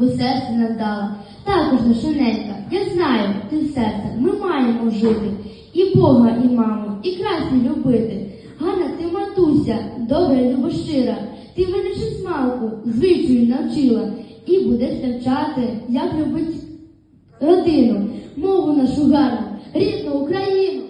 Бо серце нам також наша я знаю, тим серцем ми маємо жити. І Бога, і маму, і краще любити. Ганна ти матуся, добра, любощира, ти мене ще смалку, звичаю навчила. І будеш навчати, як любить родину, мову нашу гарну, рідну Україну.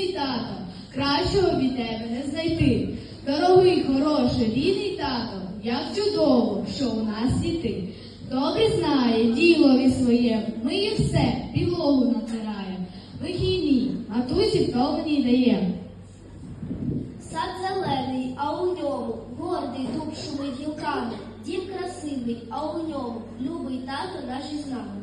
Рідний тато, кращого від тебе не знайти. Дорогий, хороший, рідний тато, як чудово, що у нас є ти. Добре знає ділові своє, миє все, підлогу натирає. Вихідні, матусі втомлені дає. Сад зелений, а у ньому гордий дуб шумить гілками. Дім красивий, а у ньому любий тато наш із нами.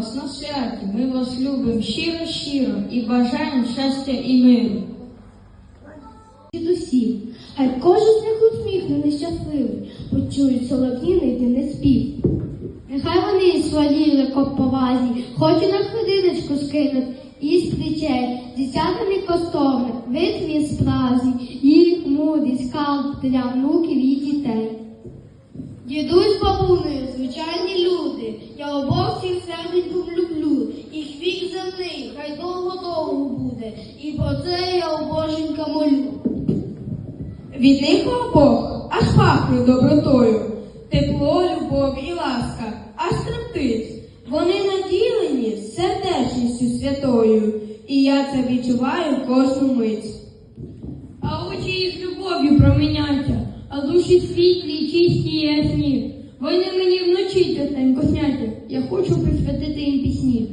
Вас на святі. Ми вас любимо щиро-щиро і бажаємо щастя і миру. від усіх. Хай кожен з них усміхнений щасливий, почують солов'їний дивний спів. Нехай вони свої повазі, хоч і на хвилиночку скинуть, із плечей, десятами коштовних, витві справжні, їх мудрість, скарб для внуків і дітей. Дідусь бабунею, звичайні люди, я обох всіх серденьком люблю, їх вік земний, хай довго-довго буде, і про це я у Боженька молю. Від них обох аж пахне добротою, тепло, любов і ласка, аж тремтить. Вони наділені сердечністю святою, і я це відчуваю кожну мить. А очі їх любов'ю проміняться, душі світлі, чисті і ясні. Вони мені вночі тихенько сняті, я хочу присвятити їм пісні.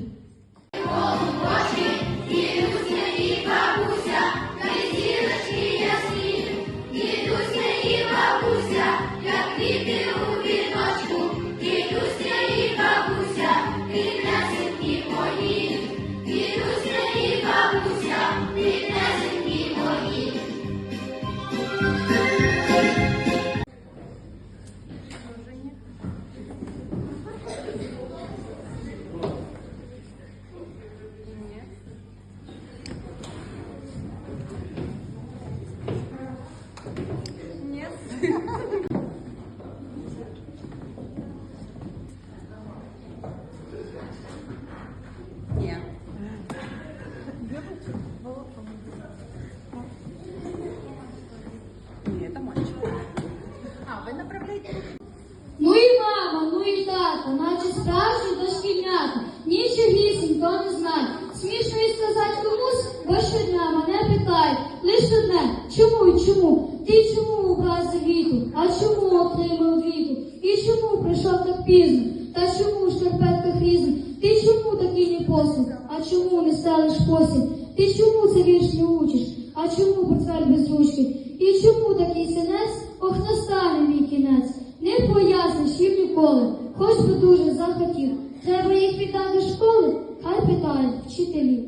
І наче справжні дошкільнята, нічогісінько не знає. Смішно і сказати комусь, бо щодня мене питають, лише одне, чому і чому? Ти чому убрав віку? А чому отримав віку? І чому прийшов так пізно? Та чому в шкарпетках різно? Ти чому такий не непослух? А чому не ставиш посіб? Ти чому це вірш не учиш? А чому портфель без ручки? І чому такий синець? Ох, настане мій кінець. Не поясниш їм ніколи, хоч би дуже захотів. Треба їх віддати до школи, хай питають вчителів.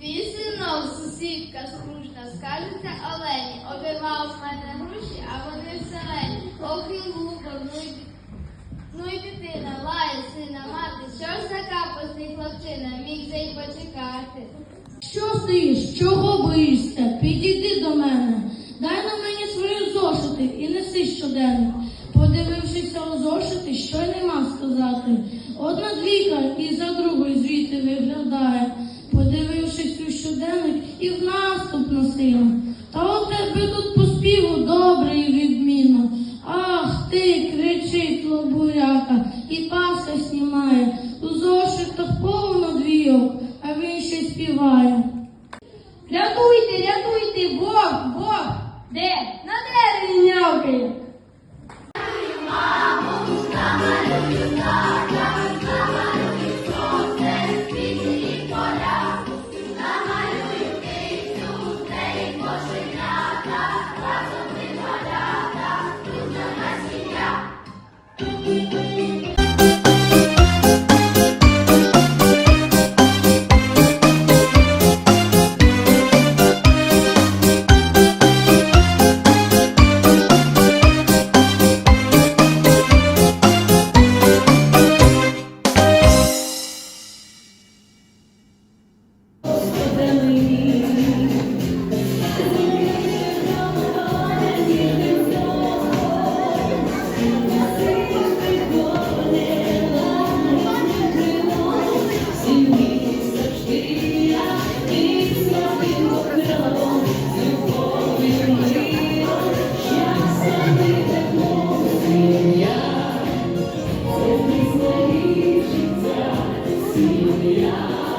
Твій синок, сусідка скрушна, скажеться Олені, обірвав в мене груші, а вони зелені. Ох і лупа, ну і ді- ну і дитина, лає сина мати, що ж за капусний хлопчина, міг же й почекати. Що стоїш? Чого боїшся? Підійди до мене. Дай щоденник. Подивившися у зошити, що й нема сказати. Одна двійка і за другою звідти виглядає. Подивившись у щоденник і в наступ насила. Та у тебе тут по співу добре і. Ах ти, кричить лобуряка, Sim.